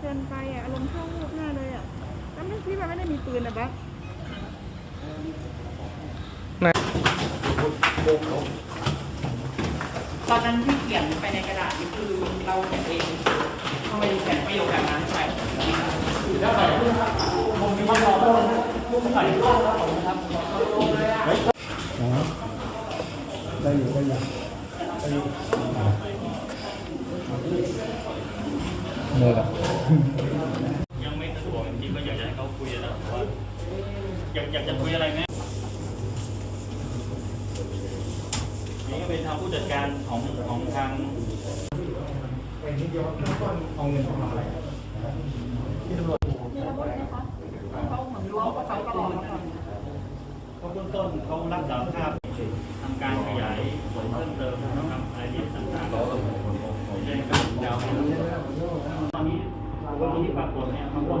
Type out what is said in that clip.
เกินไปอะอารมณ์ชั่ววูบหน้าเลยอะแล้วไม่พี่มันไม่ได้มีปืนนะบักตอนนั้นที่เขียนไปในกระดาษนี่คือเราเขียนเองทำไมเขียนประโยคแบบนั้นไปได้อยู่ได้อยู่ได้อยู่ เนี่ยแหละยังไม่สะดวกจริงๆก็อยากจะให้เขาคุยนะแต่ว่าอยากอยากจะคุยอะไรไหมนี่ก็เป็นทางผู้จัดการของของทางเป็นที่ย้อนเริ่มต้นเอาเงินของเราอะไรที่ตำรวจมีระบบนะคะเขาเหมือนล้วงกระเป๋าตลอดแล้วก่อนเขาเบื้องต้นเขารับสารภาพทำการขยายผลเพิ่มเติมนะครับรายละเอียดต่างๆไม่ใช่การยา วันนี้ที่ปรากฏเนี่ยมันก็